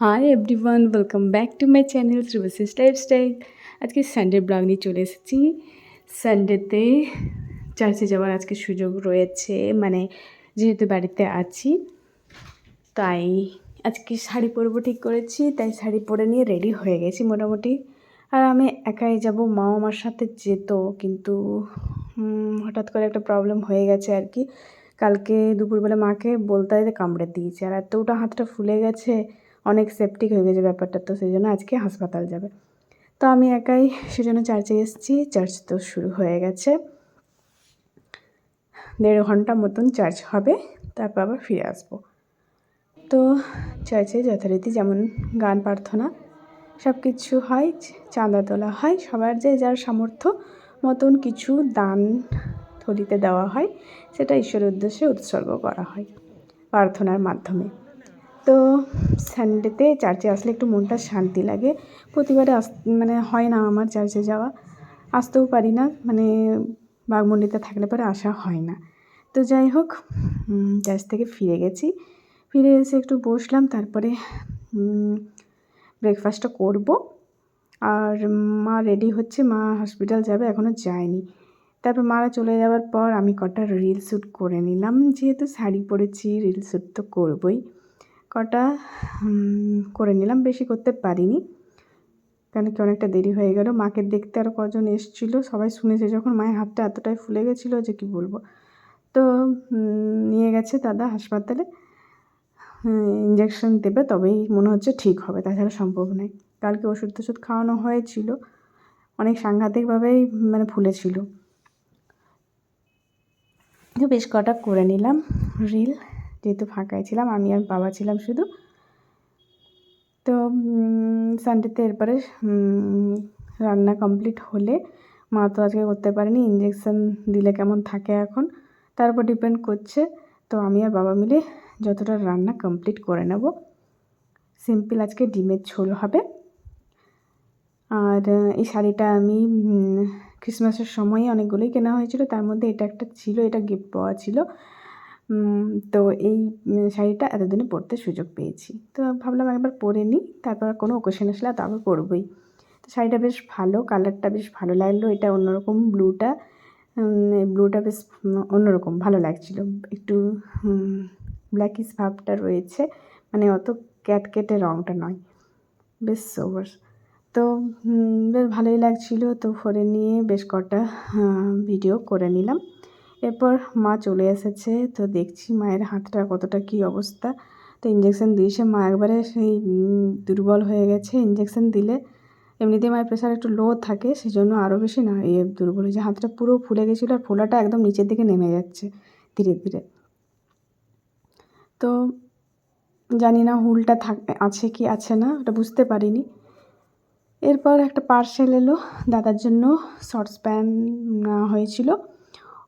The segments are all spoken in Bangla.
Hi everyone welcome back to my channel Sribasis lifestyle আজকে সানডে ব্লগ নিয়ে চলে এসেছি। সানডেতে চার্চে যাওয়ার আজকে সুযোগ রয়েছে মানে যেহেতু বাড়িতে আছি, তাই আজকে শাড়ি পরবো ঠিক করেছি, তাই শাড়ি পরে নিয়ে রেডি হয়ে গেছি মোটামুটি। আর আমি একাই যাব মাও আমার সাথে যেত, কিন্তু হঠাৎ করে একটা প্রবলেম হয়ে গেছে আর কি। কালকে দুপুরবেলা মাকে বলতে কামড়ে দিয়েছে, আর এতটা হাতটা ফুলে গেছে অনেক সেপটিক হয়ে গেছে ব্যাপারটা তো, সেই জন্য আজকে হাসপাতাল যাবে। তো আমি একাই সেজন্য চার্চে এসেছি, চার্চ তো শুরু হয়ে গেছে। দেড় ঘণ্টা মতন চার্চ হবে, তারপর আবার ফিরে আসব। তো চার্চে যথারীতি যেমন গান প্রার্থনা সব কিছু হয়, চাঁদা তোলা হয়, সবার যে যার সামর্থ্য মতন কিছু দান থলিতে দেওয়া হয়, সেটা ঈশ্বরের উদ্দেশ্যে উৎসর্গ করা হয় প্রার্থনার মাধ্যমে। তো সানডেতে চার্চে আসলে একটু মনটা শান্তি লাগে। প্রতিবারে আস মানে হয় না আমার চার্চে যাওয়া। আসতেও পারি না মানে বাঘমন্ডিতে থাকলে পরে আসা হয় না। তো যাই হোক চার্চ থেকে ফিরে গেছি। ফিরে এসে একটু বসলাম, তারপরে ব্রেকফাস্টটা করব। আর মা রেডি হচ্ছে, মা হসপিটাল যাবে এখনও যায়নি। তারপর মারা চলে যাওয়ার পর আমি কটা রিল শ্যুট করে নিলাম। যেহেতু শাড়ি পরেছি রিল শ্যুট তো করবই। কটা করে নিলাম, বেশি করতে পারিনি। কেন কি অনেকটা দেরি হয়ে গেল। মাকে দেখতে আরও কজন এসেছিল, সবাই শুনেছে যখন মায়ের হাতটা এতটাই ফুলে গেছিল যে কি বলব। তো নিয়ে গেছে দাদা হাসপাতালে। ইঞ্জেকশন দেবে, তবেই মনে হচ্ছে ঠিক হবে, তাছাড়া সম্ভব নয়। কালকে ওষুধ টষুধ খাওয়ানো হয়েছিল। অনেক সাংঘাতিকভাবেই মানে ফুলেছিল। বেশ কটা করে নিলাম, রিল। যেহেতু ফাঁকায় ছিলাম, আমি আর বাবা ছিলাম শুধু। তো সানডেতে এরপরে রান্না কমপ্লিট হলে, মা তো আজকে করতে পারেনি ইঞ্জেকশান দিলে কেমন থাকে এখন? তার উপর ডিপেন্ড করছে, তো আমি আর বাবা মিলে যতটা রান্না কমপ্লিট করে নেব। সিম্পল আজকে ডিমের ঝোল হবে। আর এই শাড়িটা আমি ক্রিসমাসের সময় অনেকগুলোই কেনা হয়েছিল, তার মধ্যে এটা একটা ছিল, এটা গিফট পাওয়া ছিল। তো এই শাড়িটা এতদিনে পরতে সুযোগ পেয়েছি। তো ভাবলাম একবার পরে নিই, তারপর কোনো ওকেশন আসলে তারপর পরবই তো শাড়িটা বেশ ভালো কালারটা বেশ ভালো লাগল, এটা অন্যরকম ব্লুটা ব্লুটা বেশ অন্যরকম ভালো লাগছিল। একটু ব্ল্যাকিস ভাবটা রয়েছে মানে অত ক্যাটকেটে রঙটা নয়। বেশ সোবার তো বেশ ভালোই লাগছিল, তো ফোনে নিয়ে বেশ কটা ভিডিও করে নিলাম। এরপর মা চলে এসেছে, তো দেখছি মায়ের হাতটা কতটা কী অবস্থা। তো ইঞ্জেকশন দিয়েছে মা একবারে সেই দুর্বল হয়ে গেছে। ইঞ্জেকশন দিলে এমনিতে মায়ের প্রেশার একটু লো থাকে সেই জন্য আরও বেশি না ইয়ে দুর্বল হয়েছে হাতটা পুরো ফুলে গেছিল আর ফোলাটা একদম নিচের দিকে নেমে যাচ্ছে ধীরে ধীরে। তো জানি না হুলটা থাক, আছে কি আছে না, ওটা বুঝতে পারিনি। এরপর একটা পার্সেল এলো, দাদার জন্য শর্টস প্যান্ট নেওয়া হয়েছিল।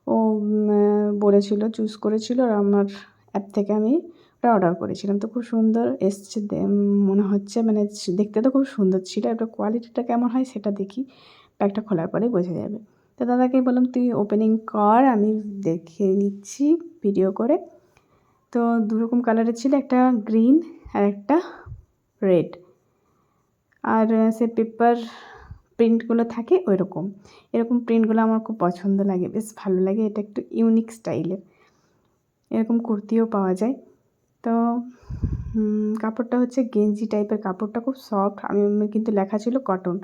ও বলেছিল চুজ করেছিল আর আমার অ্যাপ থেকে আমি ওটা অর্ডার করেছিলাম। তো খুব সুন্দর এসছে মনে হচ্ছে মানে দেখতে তো খুব সুন্দর ছিল, এবার কোয়ালিটিটা কেমন হয় সেটা দেখি প্যাকটা খোলার পরেই বোঝা যাবে। তো দাদাকে বললাম, তুই ওপেনিং কর, আমি দেখে নিচ্ছি ভিডিও করে। তো দুরকম কালারের ছিল, একটা গ্রিন আর একটা রেড আর সে পেপার প্রিন্টগুলো থাকে ওই রকম এরকম প্রিন্টগুলো আমার খুব পছন্দ লাগে, বেশ ভালো লাগে, এটা একটু ইউনিক স্টাইলের এরকম কুর্তিও পাওয়া যায়। তো কাপড়টা হচ্ছে গেঞ্জি টাইপের কাপড়টা খুব সফট আমি কিন্তু লেখা ছিল কটন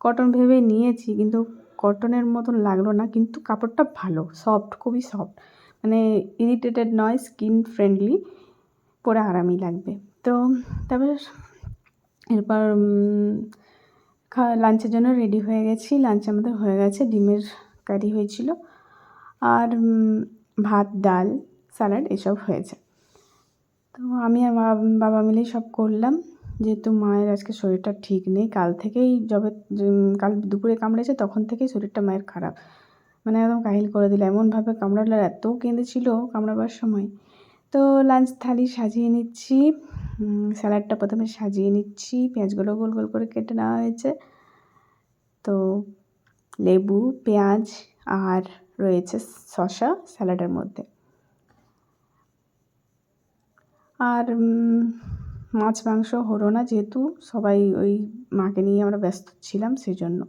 কটন ভেবে নিয়েছি, কিন্তু কটনের মতন লাগল না, কিন্তু কাপড়টা ভালো সফট খুবই সফট মানে ইরিটেটেড নয় স্কিন ফ্রেন্ডলি পরে আরামই লাগবে। তো, তারপর, এরপর লাঞ্চের জন্য রেডি হয়ে গেছি। লাঞ্চ আমাদের হয়ে গেছে, ডিমের কারি হয়েছিল। আর ভাত, ডাল স্যালাড এসব হয়েছে। তো আমি আর বাবা মিলেই সব করলাম। যেহেতু মায়ের আজকে শরীরটা ঠিক নেই, কাল থেকেই যবে কাল দুপুরে কামড়েছে, তখন থেকেই শরীরটা মায়ের খারাপ। মানে একদম কাহিল করে দিল। এমনভাবে কামড়ালো এত কেঁদেছিল কামড়াবার সময়। তো লাঞ্চ থালি সাজিয়ে নিচ্ছি। স্যালাডটা প্রথমে সাজিয়ে নিচ্ছি। পেঁয়াজগুলো গোল গোল করে কেটে নেওয়া হয়েছে। তো লেবু, পেঁয়াজ আর রয়েছে শসা স্যালাডের মধ্যে। আর মাছ, মাংস হলো না যেহেতু সবাই ওই মাকে নিয়ে আমরা ব্যস্ত ছিলাম সেই জন্য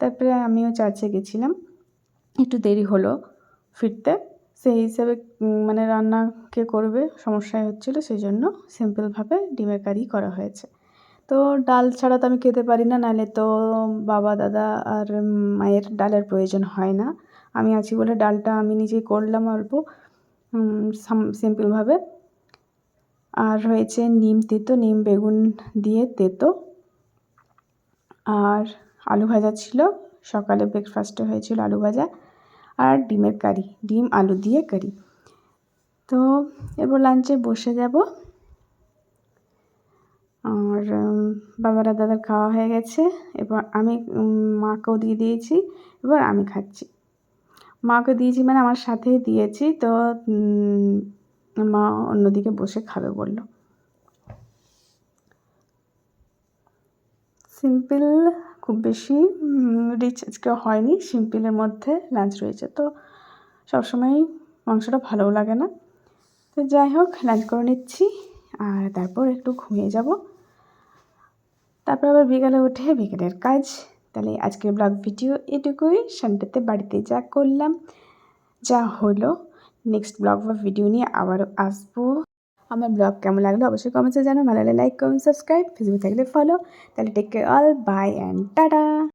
তারপরে আমিও চার্চে গেছিলাম। একটু দেরি হলো ফিরতে। সেই হিসাবে মানে রান্না কে করবে, সমস্যায় হচ্ছিল সেই জন্য সিম্পলভাবে ডিমের কারি করা হয়েছে। তো ডাল ছাড়া তো আমি খেতে পারি না, নাহলে তো বাবা, দাদা আর মায়ের ডালের প্রয়োজন হয় না। আমি আছি বলে ডালটা আমি নিজেই করলাম অল্প সিম্পলভাবে। আর হয়েছে নিম তেতো, নিম, বেগুন দিয়ে তেতো। আর আলু ভাজা ছিল, সকালে ব্রেকফাস্টে হয়েছিল আলু ভাজা। আর ডিমের কারি, ডিম, আলু দিয়ে কারি। তো এরপর লাঞ্চে বসে যাব। আর বাবারা দাদার খাওয়া হয়ে গেছে। এবার আমি মাকেও দিয়ে দিয়েছি। এবার আমি খাচ্ছি। মাকে দিয়েছি মানে আমার সাথেই দিয়েছি। তো মা অন্যদিকে বসে খাবে বলল। সিম্পল খুব বেশি রিচ আজকে হয়নি সিম্পলের মধ্যে লাঞ্চ রয়েছে। তো সবসময়ই মাংসটা ভালোও লাগে না। তো যাই হোক লাঞ্চ করে নিচ্ছি, আর তারপর একটু ঘুমিয়ে যাব। তারপর আবার বিকালে উঠে বিকেলের কাজ। তাহলে আজকের ব্লগ ভিডিও এটুকুই। সানডেতে বাড়িতে যা করলাম, যা হলো নেক্সট ব্লগ বা ভিডিও নিয়ে আবারও আসব। আমার ব্লগ কেমন লাগল অবশ্যই কমেন্টসে জানো ভালো লাগলে লাইক কমেন্ট সাবস্ক্রাইব ফেসবুক থাকলে ফলো তাহলে take care all bye and tata